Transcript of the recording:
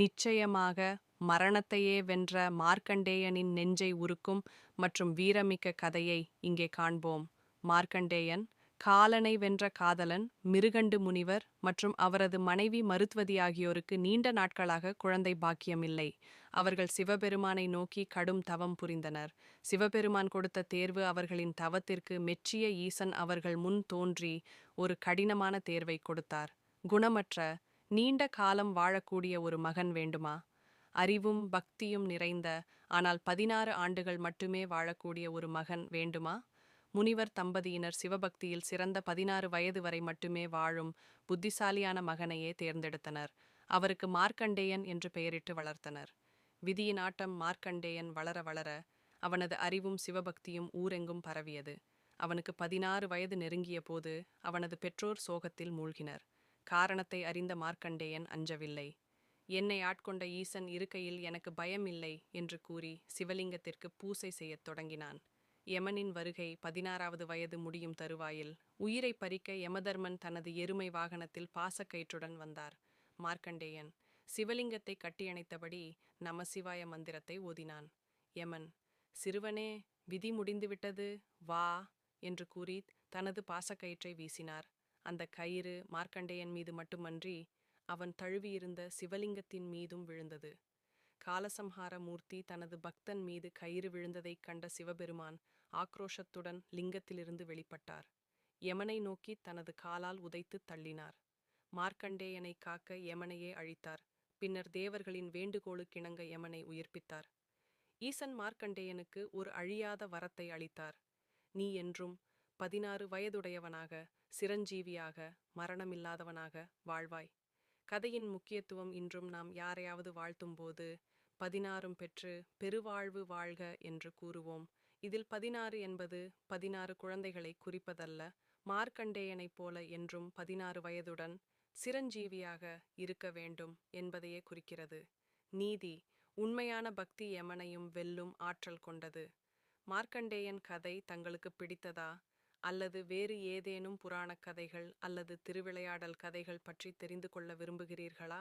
நிச்சயமாக மரணத்தையே வென்ற மார்க்கண்டேயனின் நெஞ்சை உருக்கும் மற்றும் வீரமிக்க கதையை இங்கே காண்போம். மார்க்கண்டேயன் காலனை வென்ற காதலன் மிருகண்டு முனிவர் மற்றும் அவரது மனைவி மருத்துவதி ஆகியோருக்கு நீண்ட நாட்களாக குழந்தை பாக்கியமில்லை. அவர்கள் சிவபெருமானை நோக்கி கடும் தவம் புரிந்தனர். சிவபெருமான் கொடுத்த தேர்வு அவர்களின் தவத்திற்கு மெச்சிய ஈசன் அவர்கள் முன் தோன்றி ஒரு கடினமான தேர்வை கொடுத்தார். குணமற்ற நீண்ட காலம் வாழக்கூடிய ஒரு மகன் வேண்டுமா? அறிவும் பக்தியும் நிறைந்த ஆனால் பதினாறு ஆண்டுகள் மட்டுமே வாழக்கூடிய ஒரு மகன் வேண்டுமா? முனிவர் தம்பதியினர் சிவபக்தியில் சிறந்த பதினாறு வயது வரை மட்டுமே வாழும் புத்திசாலியான மகனையே தேர்ந்தெடுத்தனர். அவருக்கு மார்க்கண்டேயன் என்று பெயரிட்டு வளர்த்தனர். விதியின் ஆட்டம் மார்க்கண்டேயன் வளர வளர அவனது அறிவும் சிவபக்தியும் ஊரெங்கும் பரவியது. அவனுக்கு பதினாறு வயது நெருங்கிய போது அவனது பெற்றோர் சோகத்தில் மூழ்கினர். காரணத்தை அறிந்த மார்க்கண்டேயன் அஞ்சவில்லை. என்னை ஆட்கொண்ட ஈசன் இருக்கையில் எனக்கு பயம் இல்லை என்று கூறி சிவலிங்கத்திற்கு பூசை செய்யத் தொடங்கினான். யமனின் வருகை பதினாறாவது வயது முடியும் தருவாயில் உயிரை பறிக்க யமதர்மன் தனது எருமை வாகனத்தில் பாசக்கயிற்றுடன் வந்தார். மார்க்கண்டேயன் சிவலிங்கத்தை கட்டியணைத்தபடி நமசிவாய மந்திரத்தை ஓதினான். யமன் சிறுவனே விதி முடிந்துவிட்டது வா என்று கூறி தனது பாசக்கயிற்றை வீசினார். அந்த கயிறு மார்க்கண்டேயன் மீது மட்டுமன்றி அவன் தழுவியிருந்த சிவலிங்கத்தின் மீதும் விழுந்தது. காலசம்ஹார மூர்த்தி தனது பக்தன் மீது கயிறு விழுந்ததைக் கண்ட சிவபெருமான் ஆக்ரோஷத்துடன் லிங்கத்திலிருந்து வெளிப்பட்டார். யமனை நோக்கி தனது காலால் உதைத்து தள்ளினார். மார்க்கண்டேயனை காக்க யமனையே அழித்தார். பின்னர் தேவர்களின் வேண்டுகோளுக்கிணங்க யமனை உயிர்ப்பித்தார். ஈசன் மார்க்கண்டேயனுக்கு ஒரு அழியாத வரத்தை அளித்தார். நீ என்றும் பதினாறு வயதுடையவனாக சிரஞ்சீவியாக மரணமில்லாதவனாக வாழ்வாய். கதையின் முக்கியத்துவம் இன்றும் நாம் யாரையாவது வாழ்த்தும்போது பதினாறும் பெற்று பெருவாழ்வு வாழ்க என்று கூறுவோம். இதில் பதினாறு என்பது பதினாறு குழந்தைகளை குறிப்பதல்ல மார்க்கண்டேயனைப் போல என்றும் பதினாறு வயதுடன் சிரஞ்சீவியாக இருக்க வேண்டும் என்பதையே குறிக்கிறது. நீதி உண்மையான பக்தி எமனையும் வெல்லும் ஆற்றல் கொண்டது. மார்க்கண்டேயன் கதை தங்களுக்கு பிடித்ததா? அல்லது வேறு ஏதேனும் புராணக் கதைகள் அல்லது திருவிளையாடல் கதைகள் பற்றி தெரிந்து கொள்ள விரும்புகிறீர்களா?